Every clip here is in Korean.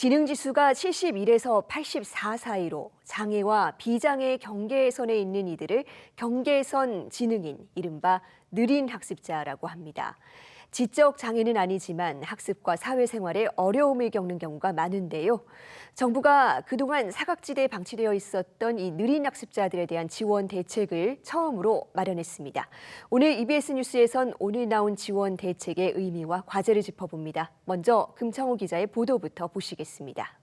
지능 지수가 71에서 84 사이로 장애와 비장애 경계선에 있는 이들을 경계선 지능인, 이른바 느린 학습자라고 합니다. 지적 장애는 아니지만 학습과 사회생활에 어려움을 겪는 경우가 많은데요. 정부가 그동안 사각지대에 방치되어 있었던 이 느린 학습자들에 대한 지원 대책을 처음으로 마련했습니다. 오늘 EBS 뉴스에선 오늘 나온 지원 대책의 의미와 과제를 짚어봅니다. 먼저 금창호 기자의 보도부터 보시겠습니다.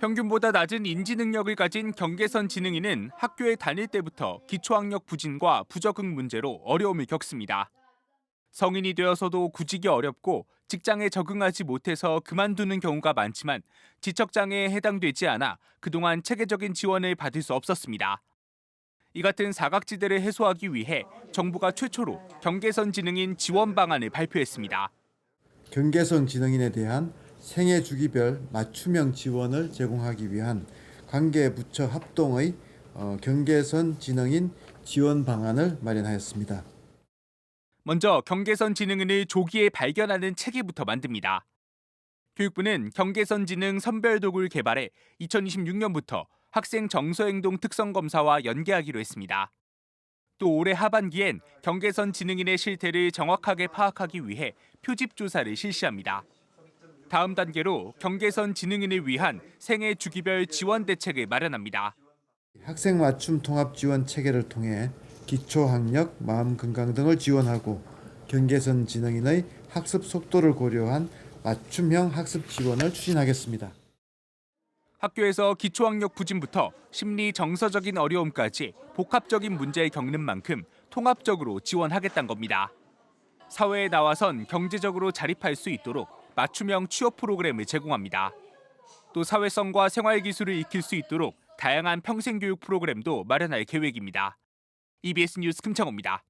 평균보다 낮은 인지 능력을 가진 경계선 지능인은 학교에 다닐 때부터 기초학력 부진과 부적응 문제로 어려움을 겪습니다. 성인이 되어서도 구직이 어렵고 직장에 적응하지 못해서 그만두는 경우가 많지만 지적 장애에 해당되지 않아 그동안 체계적인 지원을 받을 수 없었습니다. 이 같은 사각지대를 해소하기 위해 정부가 최초로 경계선 지능인 지원 방안을 발표했습니다. 경계선 지능인에 대한 생애 주기별 맞춤형 지원을 제공하기 위한 관계 부처 합동의 어, 경계선 지능인 지원 방안을 마련하였습니다. 먼저 경계선 지능인을 조기에 발견하는 체계부터 만듭니다. 교육부는 경계선 지능 선별 도구를 개발해 2026년부터 학생 정서 행동 특성 검사와 연계하기로 했습니다. 또 올해 하반기엔 경계선 지능인의 실태를 정확하게 파악하기 위해 표집 조사를 실시합니다. 다음 단계로 경계선 지능인을 위한 생애 주기별 지원 대책을 마련합니다. 학생 맞춤 통합 지원 체계를 통해 기초 학력, 마음 건강 등을 지원하고 경계선 지능인의 학습 속도를 고려한 맞춤형 학습 지원을 추진하겠습니다. 학교에서 기초학력 부진부터 심리 정서적인 어려움까지 복합적인 문제를 겪는 만큼 통합적으로 지원하겠다는 겁니다. 사회에 나와선 경제적으로 자립할 수 있도록 맞춤형 취업 프로그램을 제공합니다. 또 사회성과 생활 기술을 익힐 수 있도록 다양한 평생 교육 프로그램도 마련할 계획입니다. EBS 뉴스 금창호입니다.